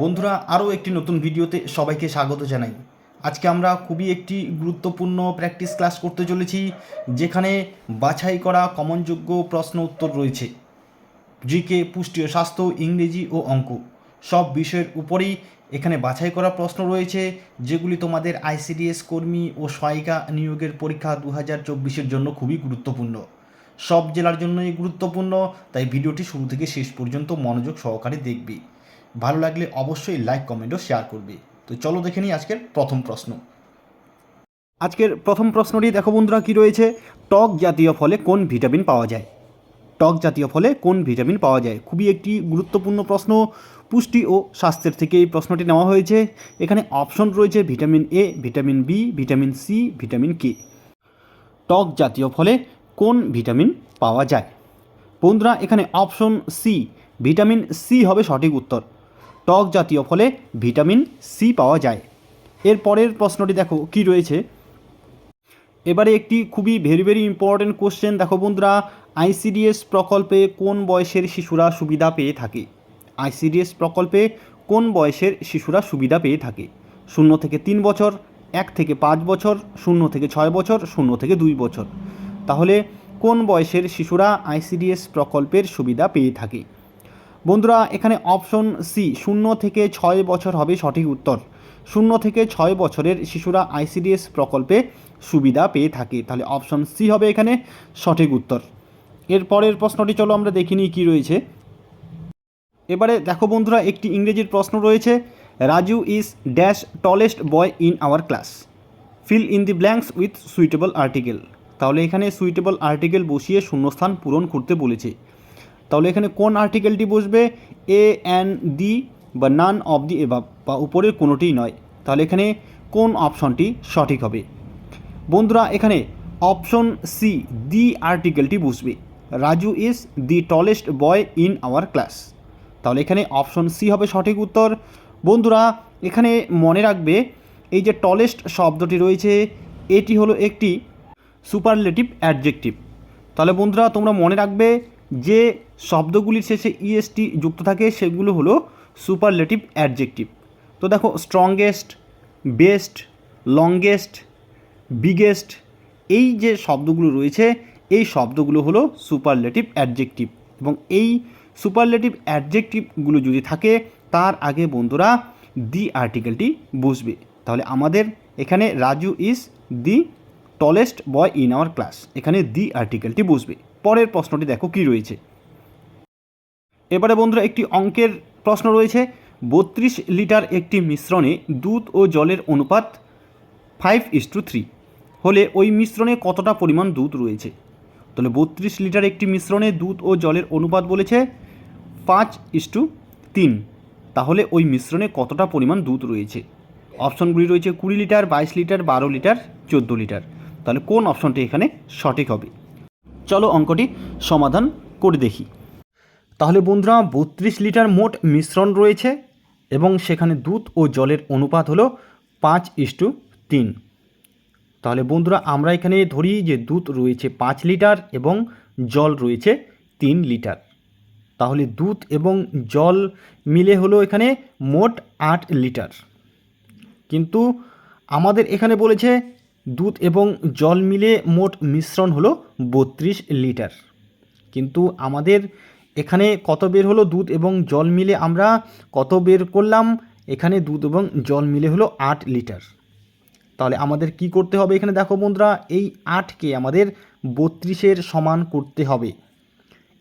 বন্ধুরা, আরও একটি নতুন ভিডিওতে সবাইকে স্বাগত জানাই। আজকে আমরা খুবই একটি গুরুত্বপূর্ণ প্র্যাকটিস ক্লাস করতে চলেছি, যেখানে বাছাই করা কমনযোগ্য প্রশ্ন উত্তর রয়েছে। জিকে পুষ্টি ও স্বাস্থ্য, ইংরেজি ও অঙ্ক। সব বিষয়ের উপরেই এখানে বাছাই করা প্রশ্ন রয়েছে, যেগুলি তোমাদের আইসিডিএস কর্মী ও সহায়িকা নিয়োগের পরীক্ষা দু হাজার চব্বিশের জন্য খুবই গুরুত্বপূর্ণ। সব জেলার জন্যই গুরুত্বপূর্ণ, তাই ভিডিওটি শুরু থেকে শেষ পর্যন্ত মনোযোগ সহকারে দেখবে। ভালো লাগলে অবশ্যই লাইক কমেন্ট ও শেয়ার করবে। তো চলো দেখে নিই আজকের প্রথম প্রশ্ন। আজকের প্রথম প্রশ্নটি দেখো বন্ধুরা কি রয়েছে? টক জাতীয় ফলে কোন ভিটামিন পাওয়া যায়? টক জাতীয় ফলে কোন ভিটামিন পাওয়া যায়? খুবই একটি গুরুত্বপূর্ণ প্রশ্ন। পুষ্টি ও স্বাস্থ্যের থেকে এই প্রশ্নটি নেওয়া হয়েছে। এখানে অপশন রয়েছে vitamin A vitamin B vitamin C vitamin K টক জাতীয় ফলে কোন ভিটামিন পাওয়া যায়? বন্ধুরা, এখানে অপশন সি ভিটামিন সি হবে সঠিক উত্তর। টক জাতীয় ফলে ভিটামিন সি পাওয়া যায়। এর পরের প্রশ্নটি দেখো, কি রয়েছে? এবারে একটি খুবই ভেরি ভেরি ইম্পর্টেন্ট কোশ্চেন দেখো বন্ধুরা আইসিডিএস প্রকল্পে কোন বয়সের শিশুরা সুবিধা পেয়ে থাকে? আইসিডিএস প্রকল্পে কোন বয়সের শিশুরা সুবিধা পেয়ে থাকে? শূন্য থেকে তিন বছর, এক থেকে পাঁচ বছর, শূন্য থেকে ছয় বছর, শূন্য থেকে দুই বছর। তাহলে কোন বয়সের শিশুরা আইসিডিএস প্রকল্পের সুবিধা পেয়ে থাকে? বন্ধুরা, এখানে অপশন সি শূন্য থেকে ছয় বছর হবে সঠিক উত্তর। শূন্য থেকে ছয় বছরের শিশুরা আইসিডিএস প্রকল্পে সুবিধা পেয়ে থাকে। তাহলে অপশন সি হবে এখানে সঠিক উত্তর। এর পরের প্রশ্নটি চলো আমরা দেখিনি কি রয়েছে। এবারে দেখো বন্ধুরা, একটি ইংরেজির প্রশ্ন রয়েছে, Raju is dash tallest boy in our class fill in the blanks with suitable article তাহলে এখানে সুইটেবল আর্টিকেল বসিয়ে শূন্যস্থান পূরণ করতে বলেছে। তাহলে এখানে কোন আর্টিকেলটি বসবে? এ অ্যান দি বা নান অব দি এভাব বা উপরের কোনোটিই নয়। তাহলে এখানে কোন অপশনটি সঠিক হবে? বন্ধুরা, এখানে অপশন সি দি আর্টিকেলটি বসবে। Raju is the tallest boy in our class তাহলে এখানে অপশন সি হবে সঠিক উত্তর। বন্ধুরা, এখানে মনে রাখবে, এই যে টলেস্ট শব্দটি রয়েছে, এটি হলো একটি সুপারলেটিভ অ্যাডজেক্টিভ তাহলে বন্ধুরা, তোমরা মনে রাখবে যে শব্দগুলির শেষে ইএসটি যুক্ত থাকে সেগুলো হলো সুপারলেটিভ অ্যাডজেক্টিভ তো দেখো স্ট্রংগেস্ট বেস্ট লংগেস্ট বিগেস্ট এই যে শব্দগুলো রয়েছে, এই শব্দগুলো হলো সুপারলেটিভ অ্যাডজেক্টিভ এবং এই সুপারলেটিভ অ্যাডজেক্টিভগুলো যদি থাকে, তার আগে বন্ধুরা দি আর্টিকেলটি বসবে। তাহলে আমাদের এখানে Raju is the tallest boy in our class এখানে দি আর্টিকেলটি বসবে। পরের প্রশ্নটি দেখো কি রয়েছে। এবারে বন্ধুরা একটি অঙ্কের প্রশ্ন রয়েছে। বত্রিশ লিটার একটি মিশ্রণে দুধ ও জলের অনুপাত ফাইভ ইস টু থ্রি হলে ওই মিশ্রণে কতটা পরিমাণ দুধ রয়েছে? তাহলে বত্রিশ লিটার একটি মিশ্রণে দুধ ও জলের অনুপাত বলেছে পাঁচ ইস টু তিন। তাহলে ওই মিশ্রণে কতটা পরিমাণ দুধ রয়েছে? অপশনগুলি রয়েছে কুড়ি লিটার, বাইশ লিটার, বারো লিটার, চোদ্দ লিটার। তাহলে কোন অপশনটি এখানে সঠিক হবে? চলো অঙ্কটি সমাধান করে দেখি। তাহলে বন্ধুরা, বত্রিশ লিটার মোট মিশ্রণ রয়েছে এবং সেখানে দুধ ও জলের অনুপাত হলো পাঁচ ইস্টু তিন। তাহলে বন্ধুরা, আমরা এখানে ধরি যে দুধ রয়েছে পাঁচ লিটার এবং জল রয়েছে তিন লিটার। তাহলে দুধ এবং জল মিলে হলো এখানে মোট আট লিটার। কিন্তু আমাদের এখানে বলেছে দুধ এবং জল মিলে মোট মিশ্রণ হলো বত্রিশ লিটার। কিন্তু আমাদের এখানে কত বের হলো দুধ এবং জল মিলে আমরা কত বের করলাম? এখানে দুধ এবং জল মিলে হলো আট লিটার। তাহলে আমাদের কি করতে হবে এখানে দেখো বন্ধুরা, এই আটকে আমাদের বত্রিশের সমান করতে হবে।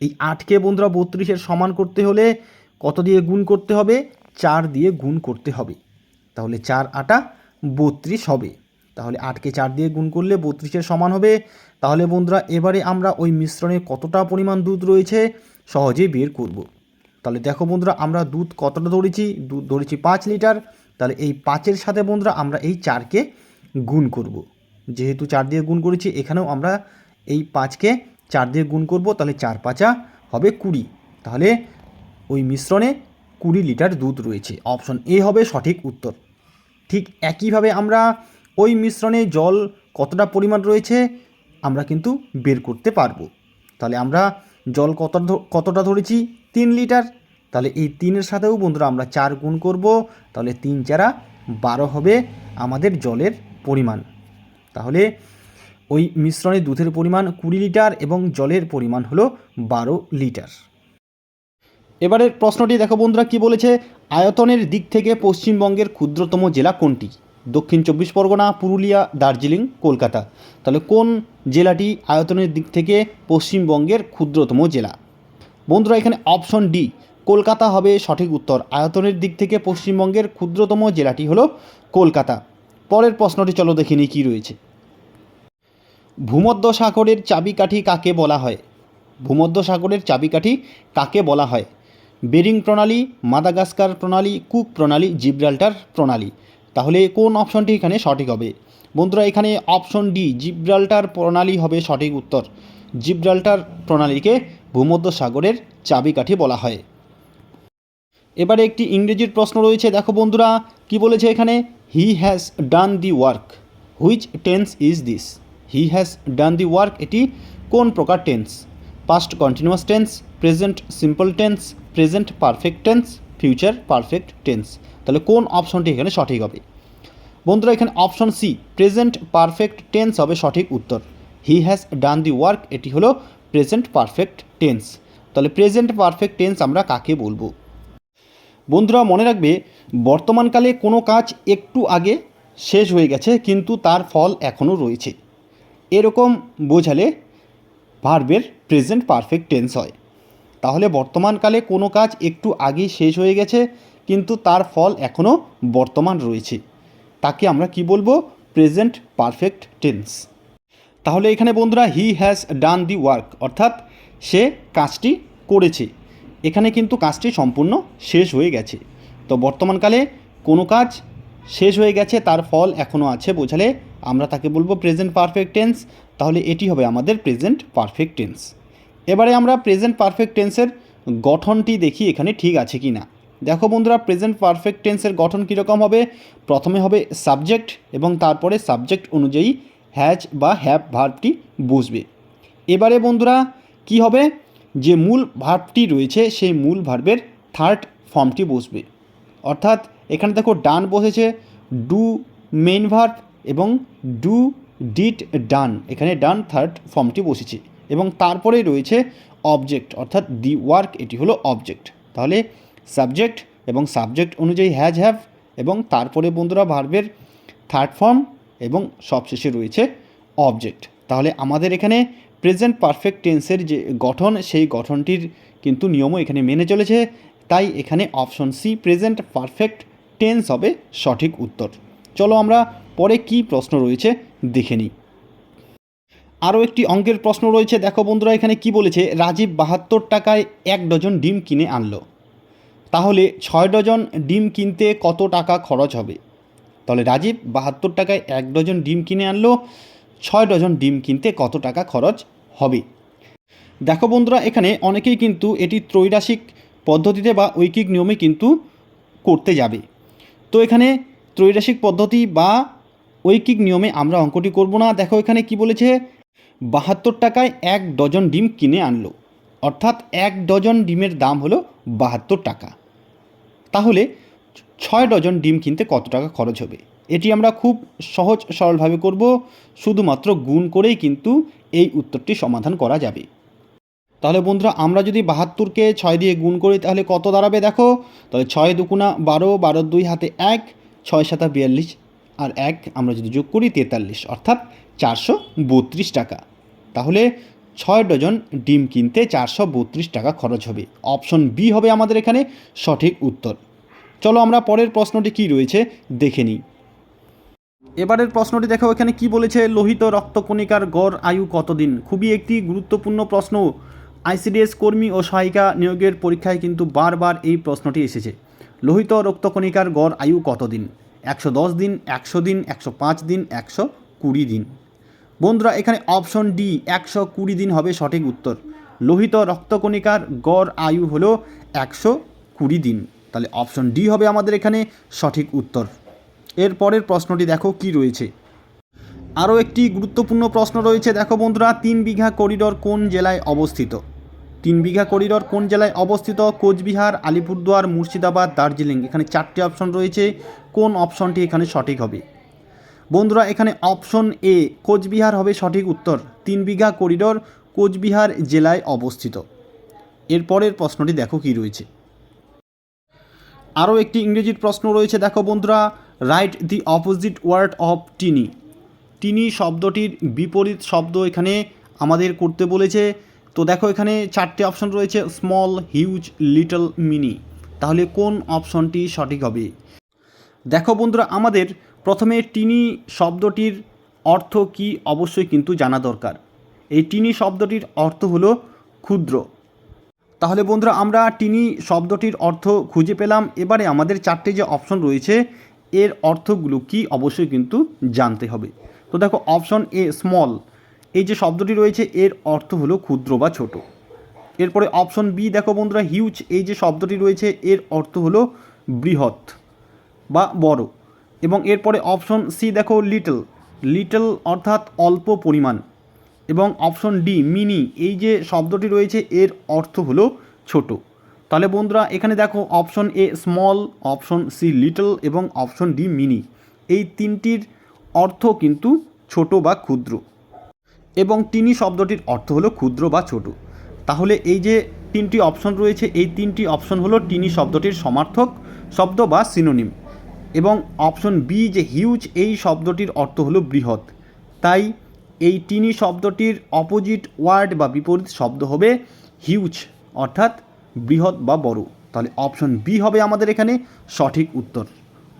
এই আটকে বন্ধুরা বত্রিশের সমান করতে হলে কত দিয়ে গুণ করতে হবে? চার দিয়ে গুণ করতে হবে। তাহলে চার আটা বত্রিশ হবে। তাহলে আটকে চার দিয়ে গুণ করলে বত্রিশের সমান হবে। তাহলে বন্ধুরা, এবারে আমরা ওই মিশ্রণে কতটা পরিমাণ দুধ রয়েছে সহজেই বের করব। তাহলে দেখো বন্ধুরা, আমরা দুধ কতটা ধরেছি? দুধ ধরেছি পাঁচ লিটার। তাহলে এই পাঁচের সাথে বন্ধুরা, আমরা এই চারকে গুণ করব। যেহেতু চার দিয়ে গুণ করেছি, এখানেও আমরা এই পাঁচকে চার দিয়ে গুণ করব। তাহলে চার পাঁচা হবে কুড়ি। তাহলে ওই মিশ্রণে কুড়ি লিটার দুধ রয়েছে। অপশন এ হবে সঠিক উত্তর। ঠিক একইভাবে আমরা ওই মিশ্রণে জল কতটা পরিমাণ রয়েছে, আমরা কিন্তু বের করতে পারব। তাহলে আমরা জল কত কতটা ধরেছি? তিন লিটার। তাহলে এই তিনের সাথেও বন্ধুরা আমরা চার গুণ করব। তাহলে তিন চারা বারো হবে আমাদের জলের পরিমাণ। তাহলে ওই মিশ্রণে দুধের পরিমাণ কুড়ি লিটার এবং জলের পরিমাণ হলো বারো লিটার। এবারের প্রশ্নটি দেখো বন্ধুরা, কি বলেছে? আয়তনের দিক থেকে পশ্চিমবঙ্গের ক্ষুদ্রতম জেলা কোনটি? দক্ষিণ চব্বিশ পরগনা, পুরুলিয়া, দার্জিলিং, কলকাতা। তাহলে কোন জেলাটি আয়তনের দিক থেকে পশ্চিমবঙ্গের ক্ষুদ্রতম জেলা? বন্ধুরা, এখানে অপশন ডি, কলকাতা হবে সঠিক উত্তর। আয়তনের দিক থেকে পশ্চিমবঙ্গের ক্ষুদ্রতম জেলাটি হলো কলকাতা। পরের প্রশ্নটি চলো দেখে নিই কী রয়েছে। ভূমধ্য সাগরের চাবিকাঠি কাকে বলা হয়? ভূমধ্য সাগরের চাবিকাঠি কাকে বলা হয়? বেরিং প্রণালী, মাদাগাস্কার প্রণালী, কুক প্রণালী, জিব্রাল্টার প্রণালী। তাহলে কোন অপশনটি এখানে সঠিক হবে? বন্ধুরা, এখানে অপশন ডি জিব্রাল্টার প্রণালী হবে সঠিক উত্তর। জিব্রাল্টার প্রণালীকে ভূমধ্য সাগরের চাবিকাঠি বলা হয়। এবারে একটি ইংরেজির প্রশ্ন রয়েছে। দেখো বন্ধুরা, কি বলেছে এখানে? He has done the work which tense is this he has done the work এটি কোন প্রকার tense past continuous tense present simple tense present perfect tense future perfect tense তাহলে কোন অপশনটি এখানে সঠিক হবে? বন্ধুরা, এখানে option C present perfect tense হবে সঠিক উত্তর। হি হ্যাজ ডান দি ওয়ার্ক এটি হলো প্রেজেন্ট পারফেক্ট টেন্স তাহলে প্রেজেন্ট পারফেক্ট টেন্স আমরা কাকে বলব? বন্ধুরা, মনে রাখবে, বর্তমানকালে কোনো কাজ একটু আগে শেষ হয়ে গেছে, কিন্তু তার ফল এখনও রয়েছে। এরকম বোঝালে ভার্বের প্রেজেন্ট পারফেক্ট টেন্স হয়। তাহলে বর্তমানকালে কোনো কাজ একটু আগেই শেষ হয়ে গেছে, কিন্তু তার ফল এখনও বর্তমান রয়েছে। তাকে আমরা কি বলব? প্রেজেন্ট পারফেক্ট টেন্স তাহলে এখানে বন্ধুরা হি হ্যাজ ডান দি ওয়ার্ক অর্থাৎ সে কাজটি করেছে। এখানে কিন্তু কাজটি সম্পূর্ণ শেষ হয়ে গেছে। তো বর্তমানকালে কোনো কাজ শেষ হয়ে গেছে, তার ফল এখনও আছে বোঝালে আমরা তাকে বলব প্রেজেন্ট পারফেক্ট টেন্স তাহলে এটি হবে আমাদের প্রেজেন্ট পারফেক্ট টেন্স এবারে আমরা প্রেজেন্ট পারফেক্ট টেন্সের গঠনটি দেখি এখানে ঠিক আছে কি না দেখো বন্ধুরা প্রেজেন্ট পারফেক্ট টেন্সের গঠন কীরকম হবে? প্রথমে হবে সাবজেক্ট এবং তারপরে সাবজেক্ট অনুযায়ী হ্যাজ বা হ্যাভ ভার্বটি বসবে এবারে বন্ধুরা, কি হবে? যে মূল ভার্বটি রয়েছে, সেই মূল ভার্বের থার্ড ফর্মটি বসবে অর্থাৎ এখানে দেখো ডান বসেছে ডু মেন ভার্ব এবং ডু ডিট ডান এখানে ডান থার্ড ফর্মটি বসেছে। এবং তারপরেই রয়েছে অবজেক্ট অর্থাৎ দি ওয়ার্ক এটি হলো অবজেক্ট তাহলে সাবজেক্ট এবং সাবজেক্ট অনুযায়ী হ্যাজ হ্যাভ এবং তারপরে বন্ধুরা ভার্বের থার্ড ফর্ম এবং সবশেষে রয়েছে অবজেক্ট তাহলে আমাদের এখানে প্রেজেন্ট পারফেক্ট টেন্সের যে গঠন, সেই গঠনটির কিন্তু নিয়মও এখানে মেনে চলেছে। তাই এখানে option C present perfect tense হবে সঠিক উত্তর। চলো আমরা পরে কি প্রশ্ন রয়েছে দেখে নিই। আরও একটি অঙ্কের প্রশ্ন রয়েছে। দেখো বন্ধুরা, এখানে কি বলেছে? রাজীব বাহাত্তর টাকায় এক ডজন ডিম কিনে আনলো। তাহলে ছয় ডজন ডিম কিনতে কত টাকা খরচ হবে? তাহলে রাজীব বাহাত্তর টাকায় এক ডজন ডিম কিনে আনলো, ছয় ডজন ডিম কিনতে কত টাকা খরচ হবে? দেখো বন্ধুরা, এখানে অনেকেই কিন্তু এটি ত্রৈরাসিক পদ্ধতিতে বা ঐকিক নিয়মে কিন্তু করতে যাবে। তো এখানে ত্রৈরাসিক পদ্ধতি বা ঐকিক নিয়মে আমরা অঙ্কটি করব না। দেখো এখানে কি বলেছে? বাহাত্তর টাকায় এক ডজন ডিম কিনে আনলো। অর্থাৎ এক ডজন ডিমের দাম হলো বাহাত্তর টাকা। তাহলে ছয় ডজন ডিম কিনতে কত টাকা খরচ হবে? এটি আমরা খুব সহজ সরলভাবে করব, শুধুমাত্র গুণ করেই কিন্তু এই উত্তরটি সমাধান করা যাবে। তাহলে বন্ধুরা, আমরা যদি বাহাত্তরকে ছয় দিয়ে গুণ করি, তাহলে কত দাঁড়াবে দেখো? তাহলে ছয় দুকুনা বারো বারো দুই হাতে এক, ছয় সাতা বিয়াল্লিশ আর এক আমরা যদি যোগ করি তেতাল্লিশ, অর্থাৎ চারশো বত্রিশ টাকা। তাহলে ছয় ডজন ডিম কিনতে চারশো বত্রিশ টাকা খরচ হবে। অপশন বি হবে আমাদের এখানে সঠিক উত্তর। চলো আমরা পরের প্রশ্নটি কি রয়েছে দেখে নিই। এবারের প্রশ্নটি দেখো, এখানে কি বলেছে, লোহিত রক্তকণিকার গড় আয়ু কতদিন? খুবই একটি গুরুত্বপূর্ণ প্রশ্ন। আইসিডিএস কর্মী ও সহায়িকা নিয়োগের পরীক্ষায় কিন্তু বারবার এই প্রশ্নটি এসেছে। লোহিত রক্তকণিকার গড় আয়ু কতদিন? একশো দশ দিন, একশো দিন, একশো পাঁচ দিন, একশো কুড়ি দিন। বন্ধুরা, এখানে অপশন ডি, একশো কুড়ি দিন হবে সঠিক উত্তর। লোহিত রক্তকণিকার গড় আয়ু হলো একশো কুড়ি দিন। তাহলে অপশন ডি হবে আমাদের এখানে সঠিক উত্তর। এর পরের প্রশ্নটি দেখো কি রয়েছে। আরও একটি গুরুত্বপূর্ণ প্রশ্ন রয়েছে। দেখো বন্ধুরা, তিন বিঘা করিডোর কোন জেলায় অবস্থিত? তিন বিঘা করিডর কোন জেলায় অবস্থিত? কোচবিহার, আলিপুরদুয়ার, মুর্শিদাবাদ, দার্জিলিং। এখানে চারটি অপশন রয়েছে। কোন অপশনটি এখানে সঠিক হবে? বন্ধুরা, এখানে অপশন এ, কোচবিহার হবে সঠিক উত্তর। তিন বিঘা করিডর কোচবিহার জেলায় অবস্থিত। এরপরের প্রশ্নটি দেখো কি রয়েছে। আরও একটি ইংরেজির প্রশ্ন রয়েছে, দেখো বন্ধুরা। Write the opposite word of tiny tiny শব্দটির বিপরীত শব্দ এখানে আমাদের করতে বলেছে। তো দেখো এখানে চারটে অপশন রয়েছে স্মল হিউজ লিটল মিনি তাহলে কোন অপশনটি সঠিক হবে? দেখো বন্ধুরা, আমাদের প্রথমে টিনি শব্দটির অর্থ কি অবশ্যই কিন্তু জানা দরকার। এই টিনি শব্দটির অর্থ হলো ক্ষুদ্র। তাহলে বন্ধুরা, আমরা টিনি শব্দটির অর্থ খুঁজে পেলাম। এবারে আমাদের চারটে যে অপশন রয়েছে, এর অর্থগুলো কি অবশ্যই কিন্তু জানতে হবে। তো দেখো অপশন এ স্মল এই যে শব্দটি রয়েছে, এর অর্থ হলো ক্ষুদ্র বা ছোট। এরপরে অপশন বি, দেখো বন্ধুরা হিউজ এই যে শব্দটি রয়েছে, এর অর্থ হলো বৃহৎ বা বড়। এবং এরপরে অপশন সি দেখো লিটল লিটল অর্থাৎ অল্প পরিমাণ। এবং অপশন ডি মিনি এই যে শব্দটি রয়েছে, এর অর্থ হলো ছোট। তাহলে বন্ধুরা, এখানে দেখো option A small option C little এবং অপশন ডি মিনি এই তিনটির অর্থ কিন্তু ছোট বা ক্ষুদ্র। এবং টিনি শব্দটির অর্থ হলো ক্ষুদ্র বা ছোট। তাহলে এই যে তিনটি অপশন রয়েছে, এই তিনটি অপশন হলো টিনি শব্দটির সমার্থক, শব্দ বা সিনোনিম এবং অপশন বি যে হিউজ এই শব্দটির অর্থ হলো বৃহৎ। তাই এই টিনি শব্দটির অপোজিট ওয়ার্ড বা বিপরীত শব্দ হবে হিউজ অর্থাৎ বৃহৎ বা বড়। তাহলে অপশন বি হবে আমাদের এখানে সঠিক উত্তর।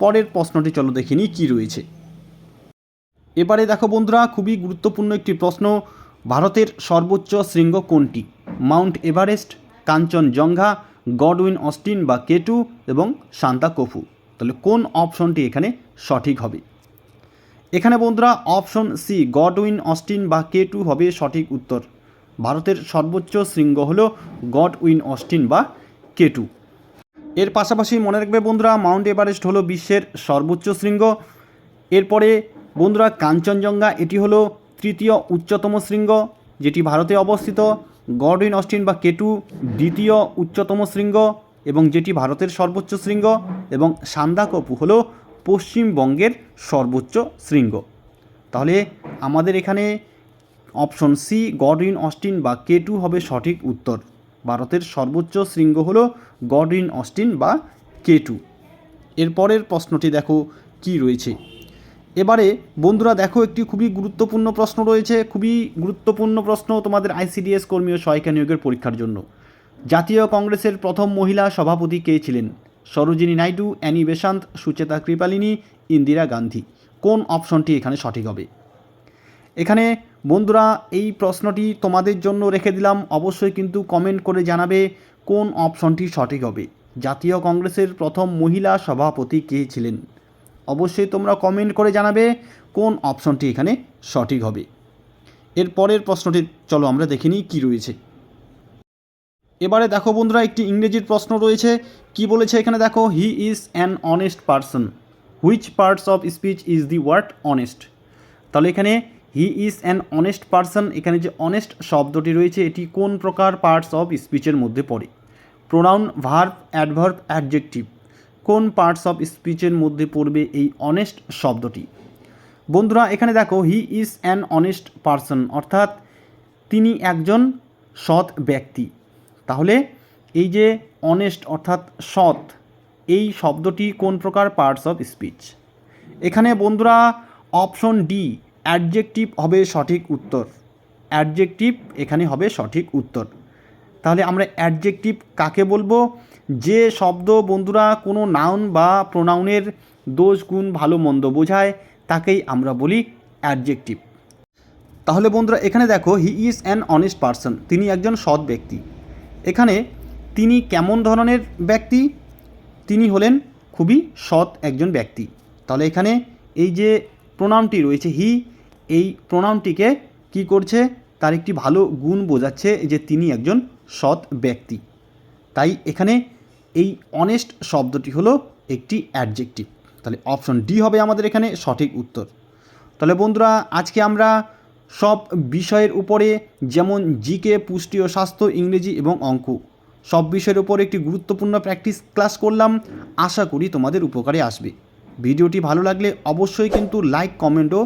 পরের প্রশ্নটি চলো দেখে নিই কী রয়েছে। এবারে দেখো বন্ধুরা, খুবই গুরুত্বপূর্ণ একটি প্রশ্ন। ভারতের সর্বোচ্চ শৃঙ্গ কোনটি? Mount Everest, Kanchenjunga, Godwin Austen বা কেটু এবং শান্তা কফু। তাহলে কোন অপশনটি এখানে সঠিক হবে? এখানে বন্ধুরা, অপশন সি গডউইন অস্টিন বা কে টু হবে সঠিক উত্তর। ভারতের সর্বোচ্চ শৃঙ্গ হল গডউইন অস্টিন বা কে টু। এর পাশাপাশি মনে রাখবে বন্ধুরা, মাউন্ট এভারেস্ট হলো বিশ্বের সর্বোচ্চ শৃঙ্গ। এরপরে বন্ধুরা কাঞ্চনজঙ্ঘা, এটি হলো তৃতীয় উচ্চতম শৃঙ্গ, যেটি ভারতে অবস্থিত। গডউইন অস্টিন বা কেটু, দ্বিতীয় উচ্চতম শৃঙ্গ এবং যেটি ভারতের সর্বোচ্চ শৃঙ্গ এবং সান্দাকপু হলো পশ্চিমবঙ্গের সর্বোচ্চ শৃঙ্গ। তাহলে আমাদের এখানে অপশন সি গডউইন অস্টিন বা কে টু হবে সঠিক উত্তর। ভারতের সর্বোচ্চ শৃঙ্গ হল গডউইন অস্টিন বা কে টু এরপরের প্রশ্নটি দেখো, কি রয়েছে? এবারে বন্ধুরা দেখো, একটি খুবই গুরুত্বপূর্ণ প্রশ্ন রয়েছে। খুবই গুরুত্বপূর্ণ প্রশ্ন তোমাদের আইসিডিএস কর্মী ও সহায়িকা নিয়োগের পরীক্ষার জন্য। জাতীয় কংগ্রেসের প্রথম মহিলা সভাপতি কে ছিলেন? Sarojini Naidu, Annie Besant, Sucheta Kripalani, Indira Gandhi. কোন অপশনটি এখানে সঠিক হবে? এখানে বন্ধুরা, এই প্রশ্নটি তোমাদের জন্য রেখে দিলাম। অবশ্যই কিন্তু কমেন্ট করে জানাবে কোন অপশনটি সঠিক হবে। জাতীয় কংগ্রেসের প্রথম মহিলা সভাপতি কে ছিলেন? অবশ্যই তোমরা কমেন্ট করে জানাবে কোন অপশনটি এখানে সঠিক হবে। এর পরের প্রশ্নটি, চলো আমরা দেখে নিই কী রয়েছে। এবারে দেখো বন্ধুরা, একটি ইংরেজির প্রশ্ন রয়েছে। কি বলেছে এখানে দেখো he is an honest person which parts of speech is the word honest তাহলে এখানে he is an honest person এখানে যে অনেস্ট শব্দটি রয়েছে, এটি কোন প্রকার পার্টস অফ স্পিচের মধ্যে পড়ে? প্রোনাউন ভার্ব অ্যাডভার্ব অ্যাডজেক্টিভ কোন পার্টস অফ স্পিচের মধ্যে পড়বে এই অনেস্ট শব্দটি? বন্ধুরা, এখানে দেখো he is an honest person অর্থাৎ তিনি একজন সৎ ব্যক্তি। তাহলে এই যে অনেস্ট অর্থাৎ সৎ, এই শব্দটি কোন প্রকার পার্টস অফ স্পিচ এখানে বন্ধুরা অপশন ডি অ্যাডজেক্টিভ হবে সঠিক উত্তর। অ্যাডজেক্টিভ এখানে হবে সঠিক উত্তর। তাহলে আমরা অ্যাডজেক্টিভ কাকে বলব? যে শব্দ বন্ধুরা কোনো নাউন বা প্রোনাউনের দোষ, গুণ, ভালো, মন্দ বোঝায়, তাকেই আমরা বলি অ্যাডজেক্টিভ তাহলে বন্ধুরা, এখানে দেখো he is an honest person তিনি একজন সৎ ব্যক্তি। এখানে তিনি কেমন ধরনের ব্যক্তি? তিনি হলেন খুবই সৎ একজন ব্যক্তি। তাহলে এখানে এই যে প্রণামটি রয়েছে হি এই প্রণামটিকে কি করছে? তার একটি ভালো গুণ বোঝাচ্ছে যে তিনি একজন সৎ ব্যক্তি। তাই এখানে এই অনেস্ট শব্দটি হলো একটি অ্যাডজেক্টিভ তাহলে অপশন ডি হবে আমাদের এখানে সঠিক উত্তর। তাহলে বন্ধুরা, আজকে আমরা সব বিষয়ের উপরে যেমন জিকে পুষ্টি ও স্বাস্থ্য, ইংরেজি এবং অঙ্ক, সব বিষয়ের উপর একটি গুরুত্বপূর্ণ প্র্যাকটিস ক্লাস করলাম। আশা করি তোমাদের উপকারে আসবে। ভিডিওটি ভালো লাগলে অবশ্যই কিন্তু লাইক কমেন্ট ও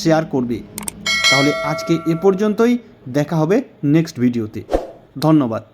শেয়ার করবে। তাহলে আজকে এ পর্যন্তই, দেখা হবে নেক্সট ভিডিওতে ধন্যবাদ।